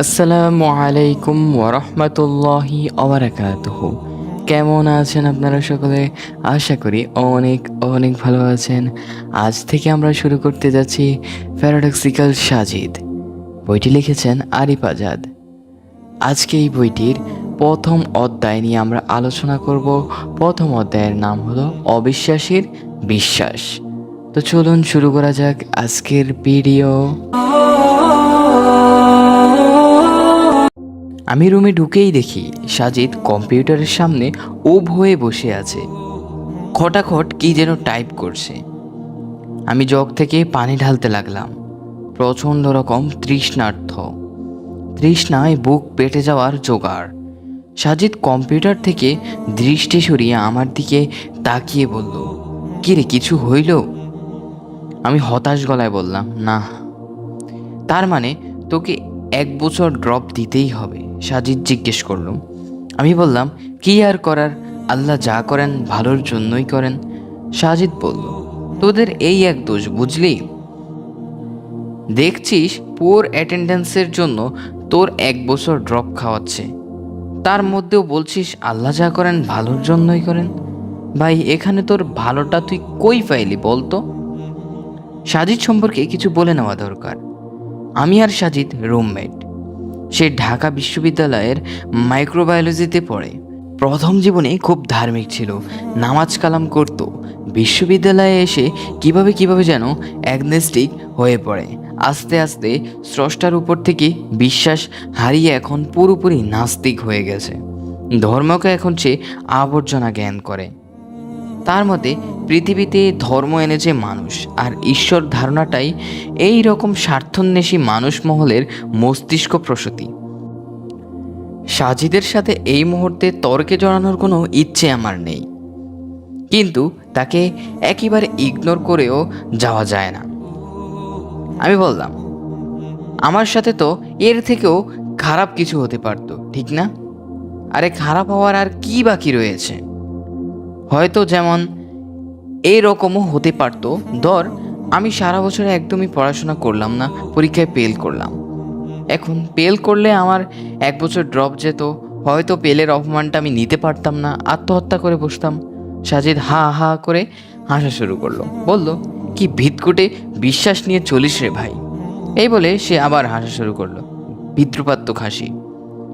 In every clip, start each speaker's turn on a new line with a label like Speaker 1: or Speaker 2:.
Speaker 1: আসসালামু আলাইকুম ওরহমতুল্লাহি অবরাকাতুহ কেমন আছেন আপনারা সকলে? আশা করি অনেক অনেক ভালো আছেন। আজ থেকে আমরা শুরু করতে যাচ্ছি প্যারাডক্সিক্যাল সাজিদ। বইটি লিখেছেন আরিফ আজাদ। আজকে এই বইটির প্রথম অধ্যায় নিয়ে আমরা আলোচনা করব। প্রথম অধ্যায়ের নাম হলো অবিশ্বাসীর বিশ্বাস। তো চলুন শুরু করা যাক আজকের ভিডিও। আমি রুমে ঢুকেই দেখি সাজিদ কম্পিউটারের সামনে উব হয়ে বসে আছে। খটাখট কি যেন টাইপ করছে। আমি জগ থেকে পানি ঢালতে লাগলাম। প্রচণ্ড রকম তৃষ্ণার্থ। তৃষ্ণায় বুক পেটে যাওয়ার জোগাড়। সাজিদ কম্পিউটার থেকে দৃষ্টি সরিয়ে আমার দিকে তাকিয়ে বলল, কিরে, কিছু হইল? আমি হতাশ গলায় বললাম, না। তার মানে তোকে এক বছর ড্রপ দিতেই হবে। সাজিদ জিজ্ঞেস করল, আমি বললাম, কি আর করার? আল্লাহ যা করেন ভালোর জন্যই করেন। সাজিদ বলল, তোদের এই এক দোষ, বুঝলি? দেখছিস পুয়ার অ্যাটেন্ডেন্সের জন্য তোর এক বছর ড্রপ খাওয়াচ্ছে। তার মধ্যেও বলছিস, আল্লাহ যা করেন ভালোর জন্যই করেন। ভাই, এখানে তোর ভালোটা তুই কই পাইলি বলতো? সাজিদ সম্পর্কে কিছু বলে নেওয়া দরকার। আমি আর সাজিদ রুমমেট। সে ঢাকা বিশ্ববিদ্যালয়ের মাইক্রোবায়োলজিতে পড়ে। প্রথম জীবনে খুব ধার্মিক ছিল, নামাজ কালাম করত। বিশ্ববিদ্যালয়ে এসে কীভাবে কীভাবে যেন অ্যাগনেস্টিক হয়ে পড়ে, আস্তে আস্তে স্রষ্টার উপর থেকে বিশ্বাস হারিয়ে এখন পুরোপুরি নাস্তিক হয়ে গেছে। ধর্মকে এখন সে আবর্জনা জ্ঞান করে। তার মতে পৃথিবীতে ধর্ম এনেছে মানুষ, আর ঈশ্বর ধারণাটাই এই রকম স্বার্থন্বেষী মানুষ মহলের মস্তিষ্ক প্রসূতি। সাজিদের সাথে এই মুহূর্তে তর্কে জড়ানোর কোনো ইচ্ছে আমার নেই। কিন্তু তাকে একেবারে ইগনোর করেও যাওয়া যায় না। আমি বললাম, আমার সাথে তো এর থেকেও খারাপ কিছু হতে পারতো, ঠিক না? আরে খারাপ হওয়ার আর কি বাকি রয়েছে? হয়তো যেমন এই রকমও হতে পারতো। ধর, আমি সারা বছর একদমই পড়াশোনা করলাম না, পরীক্ষায় পেল করলাম। এখন পেল করলে আমার এক বছর ড্রপ যেত, হয়তো পেলের অপমানটা আমি নিতে পারতাম না, আত্মহত্যা করে বসতাম। সাজিদ হা হা করে হাসা শুরু করল। বলল, কি ভিতকুটে বিশ্বাস নিয়ে চলিস রে ভাই? এই বলে সে আবার হাসা শুরু করল। বিদ্রুপাত্মক হাসি।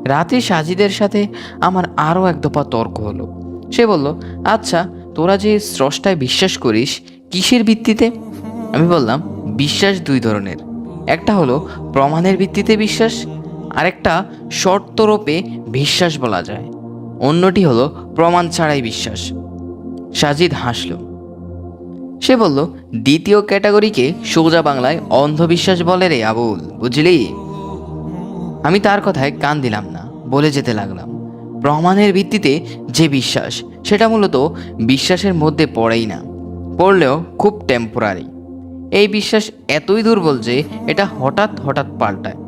Speaker 1: রাতে সাজিদের সাথে আমার আরও এক দফা তর্ক হলো। সে বলল আচ্ছা তোরা যে স্রষ্টায় বিশ্বাস করিস, কিসের ভিত্তিতে? আমি বললাম, বিশ্বাস দুই ধরনের। একটা হলো প্রমাণের ভিত্তিতে বিশ্বাস, আরেকটা শর্তরূপে বিশ্বাস বলা যায়। অন্যটি হলো প্রমাণ ছাড়াই বিশ্বাস। সাজিদ হাসল। সে বলল, দ্বিতীয় ক্যাটাগরিকে সোজা বাংলায় অন্ধবিশ্বাস বলে রে আবুল, বুঝলি? আমি তার কথায় কান দিলাম না, বলে যেতে লাগলাম। প্রমাণের ভিত্তিতে যে বিশ্বাস, সেটা মূলত বিশ্বাসের মধ্যে পড়েই না। পড়লেও খুব টেম্পোরারি এই বিশ্বাস এতই দুর্বল যে এটা হঠাৎ হঠাৎ পাল্টায়।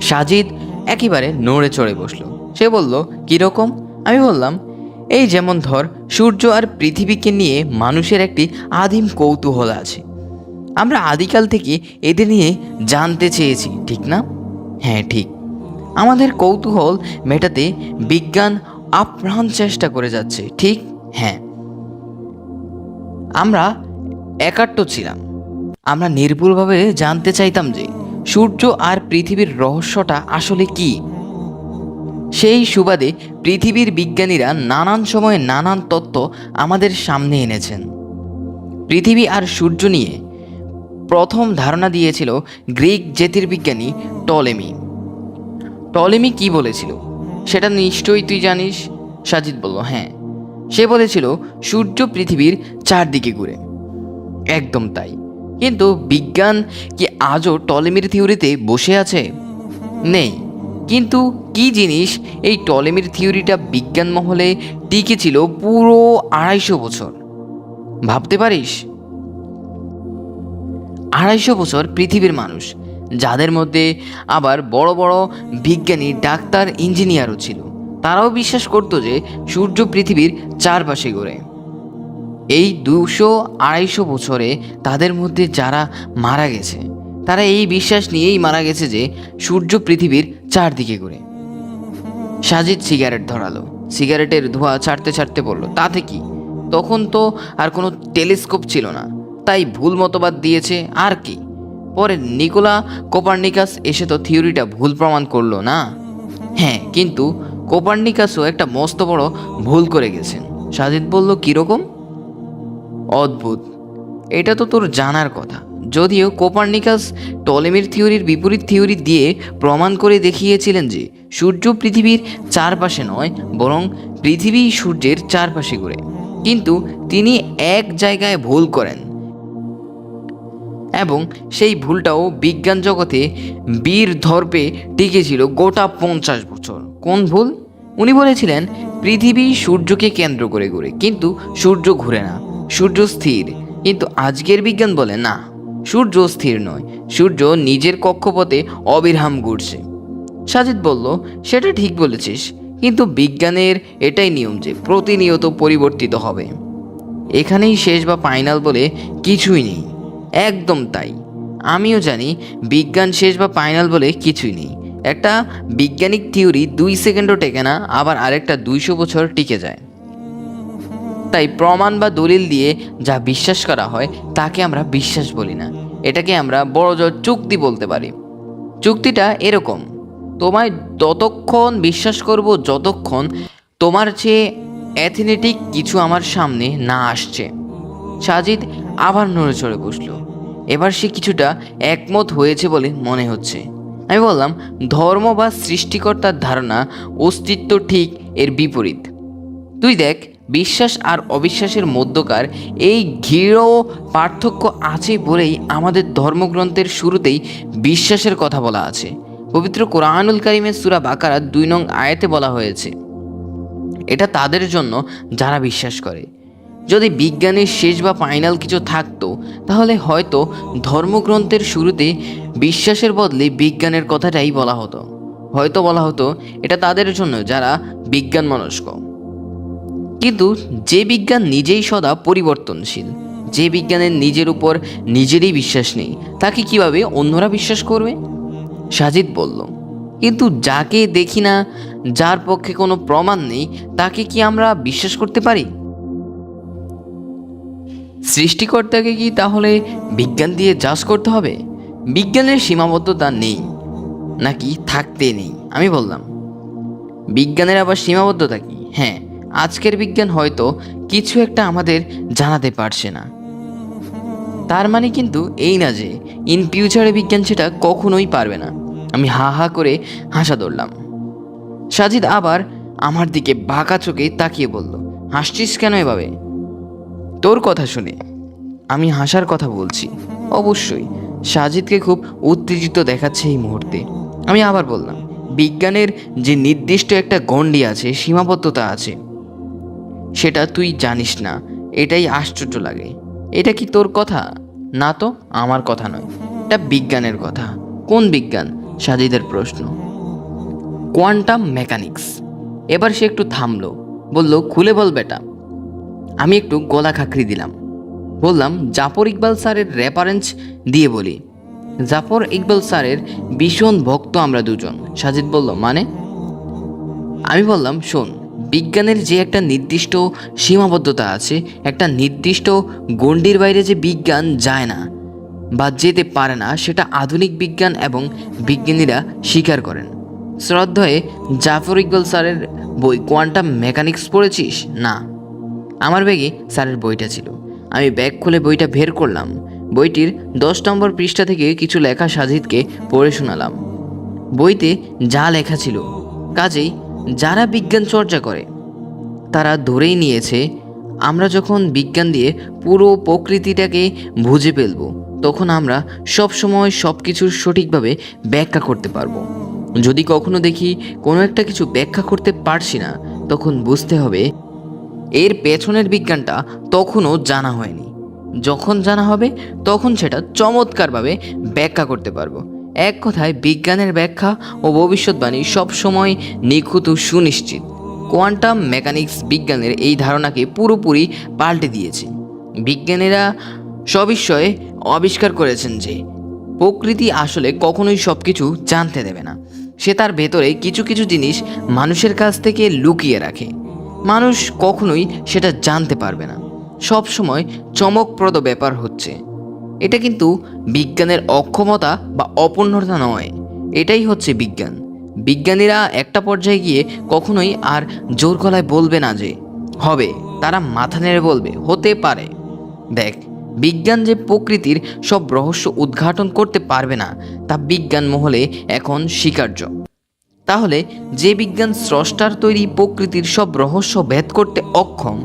Speaker 1: সাজিদ একেবারে নড়ে চড়ে বসল। সে বলল কীরকম আমি বললাম, এই যেমন ধর, সূর্য আর পৃথিবীকে নিয়ে মানুষের একটি আদিম কৌতূহল আছে। আমরা আদিকাল থেকে এদের নিয়ে জানতে চেয়েছি, ঠিক না? হ্যাঁ ঠিক। আমাদের কৌতূহল মেটাতে বিজ্ঞান আপ্রাণ চেষ্টা করে যাচ্ছে, ঠিক? হ্যাঁ। আমরা একাট্ট ছিলাম। আমরা নির্ভুলভাবে জানতে চাইতাম যে সূর্য আর পৃথিবীর রহস্যটা আসলে কি। সেই সুবাদে পৃথিবীর বিজ্ঞানীরা নানান সময়ে নানান তত্ত্ব আমাদের সামনে এনেছেন। পৃথিবী আর সূর্য নিয়ে প্রথম ধারণা দিয়েছিল গ্রিক জ্যোতির্বিজ্ঞানী টলেমি। টলেমি কি বলেছিল? সেটা নিশ্চয়ই তুই জানিস? সাজিদ বলল হ্যাঁ। সে বলেছিল, সূর্য পৃথিবীর চারদিকে ঘুরে। একদম তাই। কিন্তু বিজ্ঞান কি আজও টলেমির থিওরিতে বসে আছে? নেই। কিন্তু কি জিনিস এই টলেমির থিওরিটা বিজ্ঞান মহলে টিকে ছিল পুরো আড়াইশো বছর? ভাবতে পারিস? আড়াইশো বছর পৃথিবীর মানুষ যাদের মধ্যে আবার বড় বড় বিজ্ঞানী, ডাক্তার, ইঞ্জিনিয়ারও ছিল। তারাও বিশ্বাস করতো যে সূর্য পৃথিবীর চারপাশে ঘোরে। এই দুশো আড়াইশো বছরে তাদের মধ্যে যারা মারা গেছে, তারা এই বিশ্বাস নিয়েই মারা গেছে যে সূর্য পৃথিবীর চারদিকে ঘুরে। সাজিদ সিগারেট ধরালো। সিগারেটের ধোঁয়া ছাড়তে ছাড়তে বলল, তাতে কি? তখন তো আর কোনো টেলিস্কোপ ছিল না। তাই ভুল মতবাদ দিয়েছে আর কি? পরে নিকোলা কোপার্নিকাস এসে তো থিওরিটা ভুল প্রমাণ করল না? হ্যাঁ কিন্তু কোপার্নিকাসও একটা মস্ত বড় ভুল করে গেছেন। সাজিদ বলল, কীরকম? অদ্ভুত। এটা তো তোর জানার কথা। যদিও কোপার্নিকাস টলেমির থিওরির বিপরীত থিওরি দিয়ে প্রমাণ করে দেখিয়েছিলেন যে সূর্য পৃথিবীর চারপাশে নয়, বরং পৃথিবী সূর্যের চারপাশে ঘুরে। কিন্তু তিনি এক জায়গায় ভুল করেন। এবং সেই ভুলটাও বিজ্ঞান জগতে বীর ধর্পে টিকেছিল গোটা পঞ্চাশ বছর। কোন ভুল? উনি বলেছিলেন, পৃথিবী সূর্যকে কেন্দ্র করে ঘুরে, কিন্তু সূর্য ঘুরে না, সূর্য স্থির। কিন্তু আজকের বিজ্ঞান বলে, না, সূর্য স্থির নয়, সূর্য নিজের কক্ষপথে অবিরাম ঘুরছে। সাজিদ বলল, সেটা ঠিক বলেছিস, কিন্তু বিজ্ঞানের এটাই নিয়ম যে প্রতিনিয়ত পরিবর্তিত হবে। এখানেই শেষ বা ফাইনাল বলে কিছুই নেই। একদম তাই। আমিও জানি বিজ্ঞান শেষ বা ফাইনাল বলে কিছুই নেই। একটা বিজ্ঞানিক থিওরি দুই সেকেন্ডও টেকে না, আবার আরেকটা দুইশো বছর টিকে যায়। তাই প্রমাণ বা দলিল দিয়ে যা বিশ্বাস করা হয়, তাকে আমরা বিশ্বাস বলি না। এটাকে আমরা বড় জোর চুক্তি বলতে পারি। চুক্তিটা এরকম, তোমায় ততক্ষণ বিশ্বাস করব যতক্ষণ তোমার চেয়ে অ্যাথেনেটিক কিছু আমার সামনে না আসছে। সাজিদ আবার নড়ে চড়ে বসল। এবার সে কিছুটা একমত হয়েছে বলে মনে হচ্ছে। আমি বললাম, ধর্ম বা সৃষ্টিকর্তার ধারণা অস্তিত্ব ঠিক এর বিপরীত। তুই দেখ, বিশ্বাস আর অবিশ্বাসের মধ্যকার এই ঘৃণ পার্থক্য আছে বলেই আমাদের ধর্মগ্রন্থের শুরুতেই বিশ্বাসের কথা বলা আছে। পবিত্র কোরআনুল কারিমের সুরা বাকারা দুই নং আয়াতে বলা হয়েছে, এটা তাদের জন্য যারা বিশ্বাস করে। যদি বিজ্ঞানের শেষ বা ফাইনাল কিছু থাকতো, তাহলে হয়তো ধর্মগ্রন্থের শুরুতে বিশ্বাসের বদলে বিজ্ঞানের কথাটাই বলা হতো। হয়তো বলা হতো, এটা তাদের জন্য যারা বিজ্ঞান মনস্ক কিন্তু যে বিজ্ঞান নিজেই সদা পরিবর্তনশীল, যে বিজ্ঞানের নিজের উপর নিজেরই বিশ্বাস নেই, তাকে কীভাবে অন্যরা বিশ্বাস করবে? সাজিদ বলল, কিন্তু যাকে দেখি না, যার পক্ষে কোনো প্রমাণ নেই, তাকে কি আমরা বিশ্বাস করতে পারি? সৃষ্টিকর্তাকে কি তাহলে বিজ্ঞান দিয়ে জাজ করতে হবে? বিজ্ঞানের সীমাবদ্ধতা নেই, নাকি থাকতে নেই? আমি বললাম। বিজ্ঞানের আবার সীমাবদ্ধতা কি? হ্যাঁ আজকের বিজ্ঞান হয়তো কিছু একটা আমাদের জানাতে পারছে না। তার মানে কিন্তু এই না যে ইন ফিউচারে বিজ্ঞান সেটা কখনোই পারবে না। আমি হা হা করে হাসা ধরলাম। সাজিদ আবার আমার দিকে বাঁকা চোখে তাকিয়ে বলল, হাসছিস কেন এভাবে? তোর কথা শুনে। আমি হাসার কথা বলছি। অবশ্যই, সাজিদকে খুব উত্তেজিত দেখাচ্ছে এই মুহূর্তে। আমি আবার বললাম, বিজ্ঞানের যে নির্দিষ্ট একটা গণ্ডি আছে, সীমাবদ্ধতা আছে, সেটা তুই জানিস না। এটাই আশ্চর্য লাগে। এটা কি তোর কথা? না তো, আমার কথা নয়। এটা বিজ্ঞানের কথা। কোন বিজ্ঞান? সাজিদের প্রশ্ন। Quantum mechanics. এবার সে একটু থামলো। বলল, খুলে বল বেটা। আমি একটু গলা খাকরি দিলাম। বললাম, জাফর ইকবাল স্যারের রেফারেন্স দিয়ে বলি। জাফর ইকবাল স্যারের ভীষণ ভক্ত আমরা দুজন। সাজিদ বলল মানে? আমি বললাম, শোন, বিজ্ঞানের যে একটা নির্দিষ্ট সীমাবদ্ধতা আছে, একটা নির্দিষ্ট গণ্ডির বাইরে যে বিজ্ঞান যায় না বা যেতে পারে না, সেটা আধুনিক বিজ্ঞান এবং বিজ্ঞানীরা স্বীকার করেন। শ্রদ্ধয়ে, জাফর ইকবাল স্যারের বই কোয়ান্টাম মেকানিক্স পড়েছিস? না। আমার ব্যাগে স্যারের বইটা ছিল। আমি ব্যাগ খুলে বইটা বের করলাম। বইটির দশ নম্বর পৃষ্ঠা থেকে কিছু লেখা সাজিদকে পড়ে শোনালাম। বইতে যা লেখা ছিল, কাজেই যারা বিজ্ঞান চর্চা করে, তারা ধরেই নিয়েছে, আমরা যখন বিজ্ঞান দিয়ে পুরো প্রকৃতিটাকে বুঝে ফেলব, তখন আমরা সব সময় সব কিছুর সঠিকভাবে ব্যাখ্যা করতে পারব। যদি কখনো দেখি কোনো একটা কিছু ব্যাখ্যা করতে পারছি না, তখন বুঝতে হবে এর পেছনের বিজ্ঞানটা তখনও জানা হয়নি। যখন জানা হবে, তখন সেটা চমৎকারভাবে ব্যাখ্যা করতে পারব। এক কথায় বিজ্ঞানের ব্যাখ্যা ও ভবিষ্যৎবাণী সবসময় নিখুঁত ও সুনিশ্চিত। কোয়ান্টাম মেকানিক্স বিজ্ঞানের এই ধারণাকে পুরোপুরি পাল্টে দিয়েছে। বিজ্ঞানীরা সবিষয়ে আবিষ্কার করেছেন যে, প্রকৃতি আসলে কখনোই সব কিছু জানতে দেবে না। সে তার ভেতরে কিছু কিছু জিনিস মানুষের কাছ থেকে লুকিয়ে রাখে। মানুষ কখনোই সেটা জানতে পারবে না। সব সময় চমকপ্রদ ব্যাপার হচ্ছে। এটা কিন্তু বিজ্ঞানের অক্ষমতা বা অপূর্ণতা নয়। এটাই হচ্ছে বিজ্ঞান। বিজ্ঞানীরা একটা পর্যায়ে গিয়ে কখনোই আর জোর গলায় বলবে না যে, হবে। তারা মাথা নেড়ে বলবে, হতে পারে। দেখ, বিজ্ঞান যে প্রকৃতির সব রহস্য উদ্ঘাটন করতে পারবে না, তা বিজ্ঞান মহলে এখন স্বীকার্য। তাহলে যে বিজ্ঞান স্রষ্টার তৈরি প্রকৃতির সব রহস্য ভেদ করতে অক্ষম,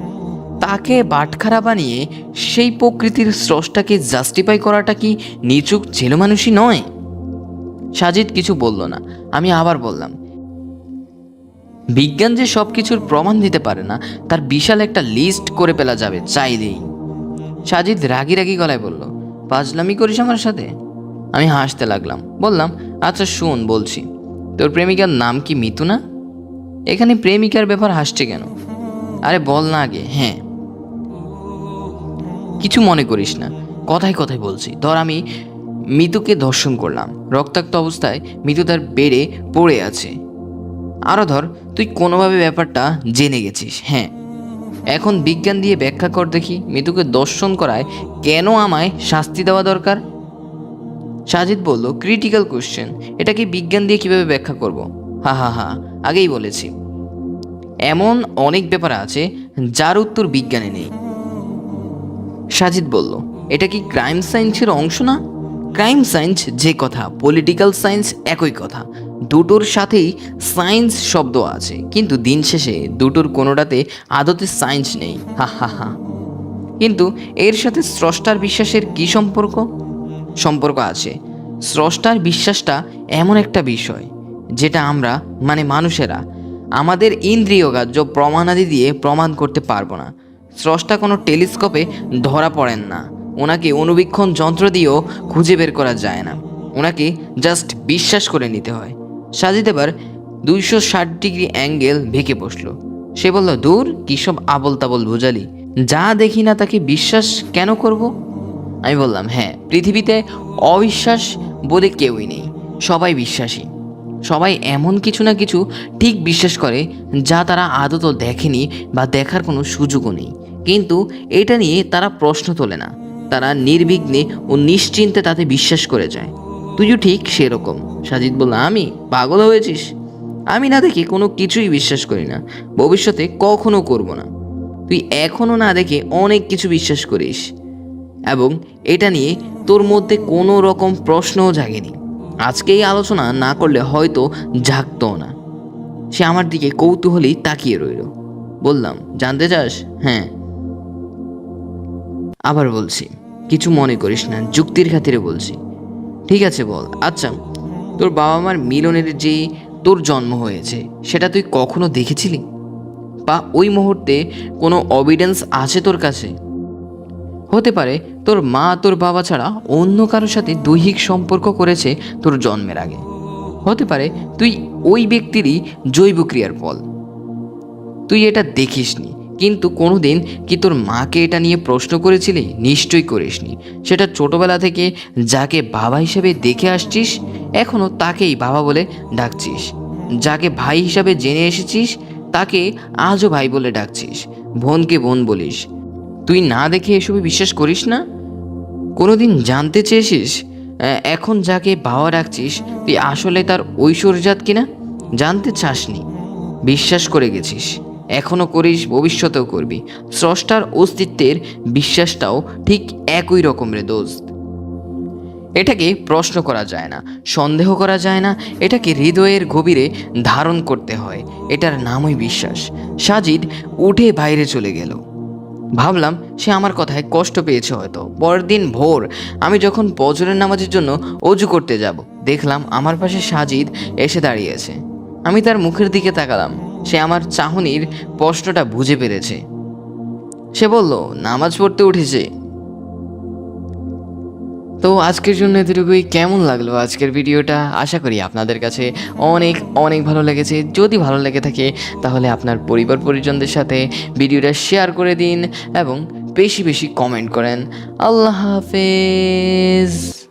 Speaker 1: তাকে বাটখারা বানিয়ে সেই প্রকৃতির স্রষ্টাকে জাস্টিফাই করাটা কি নিচুক ছেলে মানুষই নয়? সাজিদ কিছু বলল না, আমি আবার বললাম। বিজ্ঞান যে সব কিছুর প্রমাণ দিতে পারে না, তার বিশাল একটা লিস্ট করে ফেলা যাবে চাইলেই। সাজিদ রাগি রাগি গলায় বলল পাজলামি করিস আমার সাথে? আমি হাসতে লাগলাম, বললাম আচ্ছা শোন, বলছি। তোর প্রেমিকার নাম কি মিতু না এখানে প্রেমিকার ব্যাপার হাসছে কেন? আরে বল না আগে হ্যাঁ। কিছু মনে করিস না, কথায় কথায় বলছি। ধর আমি মিতুকে দর্শন করলাম। রক্তাক্ত অবস্থায় মিতু তার বেড়ে পড়ে আছে। আরও ধর, তুই কোনোভাবে ব্যাপারটা জেনে গেছিস হ্যাঁ। এখন বিজ্ঞান দিয়ে ব্যাখ্যা কর দেখি, মিতুকে দর্শন করায় কেন আমায় শাস্তি দেওয়া দরকার? সাজিদ বলল ক্রিটিক্যাল কোশ্চেন এটাকে বিজ্ঞান দিয়ে কীভাবে ব্যাখ্যা করব? হা হা হা, আগেই বলেছি। এমন অনেক ব্যাপার আছে যার উত্তর বিজ্ঞানে নেই। সাজিদ বলল, এটা কি ক্রাইম সায়েন্সের অংশ না? ক্রাইম সায়েন্স যে কথা পলিটিক্যাল সায়েন্স একই কথা। দুটোর সাথেই সায়েন্স শব্দ আছে, কিন্তু দিন শেষে দুটোর কোনোটাতে আদতে সায়েন্স নেই। হা হা হা। কিন্তু এর সাথে স্রষ্টার বিশ্বাসের কি সম্পর্ক? সম্পর্ক আছে। স্রষ্টার বিশ্বাসটা এমন একটা বিষয়, যেটা আমরা মানে মানুষেরা, আমাদের ইন্দ্রিয়গ্রাহ্য প্রমাণাদি দিয়ে প্রমাণ করতে পারব না। স্রষ্টা কোনো টেলিস্কোপে ধরা পড়েন না। ওনাকে অনুবীক্ষণ যন্ত্র দিয়েও খুঁজে বের করা যায় না। ওনাকে জাস্ট বিশ্বাস করে নিতে হয়। সাজিদ এবার দুইশো ষাট ডিগ্রি অ্যাঙ্গেল ভেঙে বসল। সে বলল, দূর, কী সব আবল তাবল বুঝালি যা দেখি না তাকে বিশ্বাস কেন করব? আমি বললাম হ্যাঁ পৃথিবীতে অবিশ্বাস বলে কেউই নেই, সবাই বিশ্বাসী। সবাই এমন কিছু না কিছু ঠিক বিশ্বাস করে যা তারা আদত দেখেনি বা দেখার কোনো সুযোগও নেই। কিন্তু এটা নিয়ে তারা প্রশ্ন তোলে না। তারা নির্বিঘ্নে ও নিশ্চিন্তে তাতে বিশ্বাস করে যায়। তুইও ঠিক সেরকম। সাজিদ বলল, আমি পাগল হয়েছিস? আমি না দেখে কোনো কিছুই বিশ্বাস করি না। ভবিষ্যতে কখনো করব না। তুই এখনও না দেখে অনেক কিছু বিশ্বাস করিস। এবং এটা নিয়ে তোর মধ্যে কোনো রকম প্রশ্নও জাগেনি। আজকে এই আলোচনা না করলে হয়তো জাগতো না। সে আমার দিকে কৌতূহলী তাকিয়ে রইল। বললাম, জানতে চাস? হ্যাঁ। আবার বলছি, কিছু মনে করিস না, যুক্তির খাতিরে বলছি। ঠিক আছে, বল। আচ্ছা তোর বাবা মার মিলনের যে তোর জন্ম হয়েছে, সেটা তুই কখনো দেখেছিলি? বা ওই মুহূর্তে কোনো অভিডেন্স আছে তোর কাছে? হতে পারে তোর মা, তোর বাবা ছাড়া অন্য কারোর সাথে দৈহিক সম্পর্ক করেছে তোর জন্মের আগে। হতে পারে তুই ওই ব্যক্তিরই জৈব ক্রিয়ার ফল। তুই এটা দেখিসনি, কিন্তু কোনোদিন কি তোর মাকে এটা নিয়ে প্রশ্ন করেছিলি? নিশ্চয়ই করিসনি। সেটা ছোটবেলা থেকে যাকে বাবা হিসেবে দেখে আসছিস এখনও তাকেই বাবা বলে ডাকছিস। যাকে ভাই হিসাবে জেনে এসেছিস, তাকে আজও ভাই বলে ডাকছিস। বোনকে বোন বলিস। তুই না দেখে এসবে বিশ্বাস করিস না? কোনোদিন জানতে চেয়েছিস এখন যাকে বাবা রাখছিস, তুই আসলে তার ঐশ্বর্যাত কিনা? জানতে চাসনি। বিশ্বাস করে গেছিস। এখনও করিস, ভবিষ্যতেও করবি। স্রষ্টার অস্তিত্বের বিশ্বাসটাও ঠিক একই রকমের দোস্ত। এটাকে প্রশ্ন করা যায় না, সন্দেহ করা যায় না, এটাকে হৃদয়ের গভীরে ধারণ করতে হয়। এটার নামই বিশ্বাস। সাজিদ উঠে বাইরে চলে গেল। ভাবলাম সে আমার কথায় কষ্ট পেয়েছে হয়তো। পরের দিন ভোর আমি যখন বজরের নামাজের জন্য অজু করতে যাব, দেখলাম আমার পাশে সাজিদ এসে দাঁড়িয়েছে আমি তার মুখের দিকে তাকালাম। সে আমার চাহনির কষ্টটা বুঝে পেরেছে সে বলল, নামাজ পড়তে উঠেছে। তো আজকের জন্য এতটুকুই। কেমন লাগল আজকের ভিডিওটা? আশা করি আপনাদের কাছে অনেক অনেক ভালো লেগেছে। যদি ভালো লেগে থাকে, তাহলে আপনার পরিবার পরিজনদের সাথে ভিডিওটা শেয়ার করে দিন এবং বেশি বেশি কমেন্ট করেন। আল্লাহ হাফেজ।